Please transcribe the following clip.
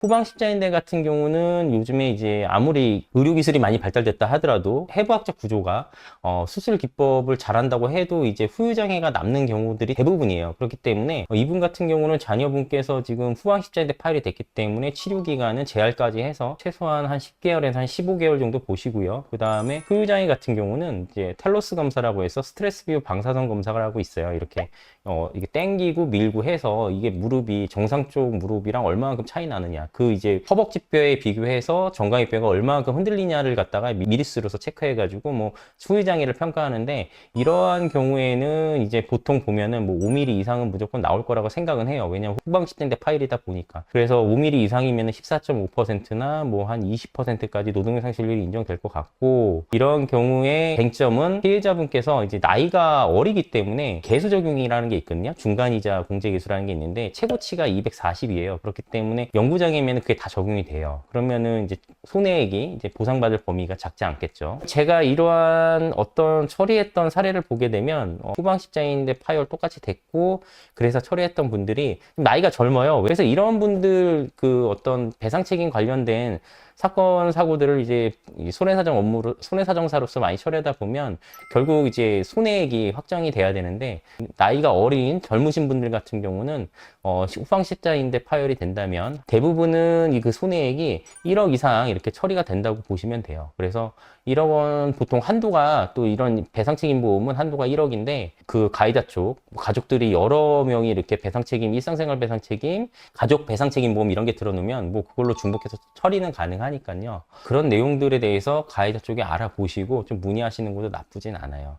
후방 십자인대 같은 경우는 요즘에 이제 아무리 의료 기술이 많이 발달됐다 하더라도 해부학적 구조가 어, 수술 기법을 잘한다고 해도 이제 후유 장애가 남는 경우들이 대부분이에요. 그렇기 때문에 어, 이분 같은 경우는 자녀분께서 지금 후방 십자인대 파열이 됐기 때문에 치료 기간은 재활까지 해서 최소한 한 10개월에서 한 15개월 정도 보시고요. 그 다음에 후유 장애 같은 경우는 이제 텔로스 검사라고 해서 스트레스 비율 방사선 검사를 하고 있어요. 이렇게 어, 이게 땡기고 밀고 해서 이게 무릎이 정상 쪽 무릎이랑 얼마만큼 차이 나느냐. 그 이제 허벅지뼈에 비교해서 정강이뼈가 얼마만큼 흔들리냐를 갖다가 미- 미리수로서 체크해가지고 뭐 수유장애를 평가하는데 이러한 경우에는 이제 보통 보면은 뭐 5mm 이상은 무조건 나올 거라고 생각은 해요. 왜냐면 후방 십대인대 파일이다 보니까. 그래서 5mm 이상이면은 14.5%나 뭐 한 20%까지 노동력 상실률이 인정될 것 같고 이런 경우에 쟁점은 피해자분께서 이제 나이가 어리기 때문에 개수 적용이라는 게 있거든요. 중간이자 공제 개수라는 게 있는데 최고치가 240이에요. 그렇기 때문에 영구장 애면 그게 다 적용이 돼요. 그러면은 이제 손해액이 이제 보상받을 범위가 작지 않겠죠. 제가 이러한 어떤 처리했던 사례를 보게 되면 어, 후방 십자인대 파열 똑같이 됐고 그래서 처리했던 분들이 나이가 젊어요. 그래서 이런 분들 그 어떤 배상 책임 관련된 사건 사고들을 이제 이 손해사정 업무로 손해사정사로서 많이 처리하다 보면 결국 이제 손해액이 확정이 돼야 되는데 나이가 어린 젊으신 분들 같은 경우는 어, 후방 십자인대 파열이 된다면 대부분은 이 그 손해액이 1억 이상 이렇게 처리가 된다고 보시면 돼요. 그래서 1억 원 보통 한도가 또 이런 배상 책임 보험은 한도가 1억인데 그 가해자 쪽 가족들이 여러 명이 이렇게 배상 책임, 일상생활 배상 책임, 가족 배상 책임 보험 이런 게 들어놓으면 뭐 그걸로 중복해서 처리는 가능 하니까요. 그런 내용들에 대해서 가해자 쪽에 알아보시고 좀 문의하시는 것도 나쁘진 않아요.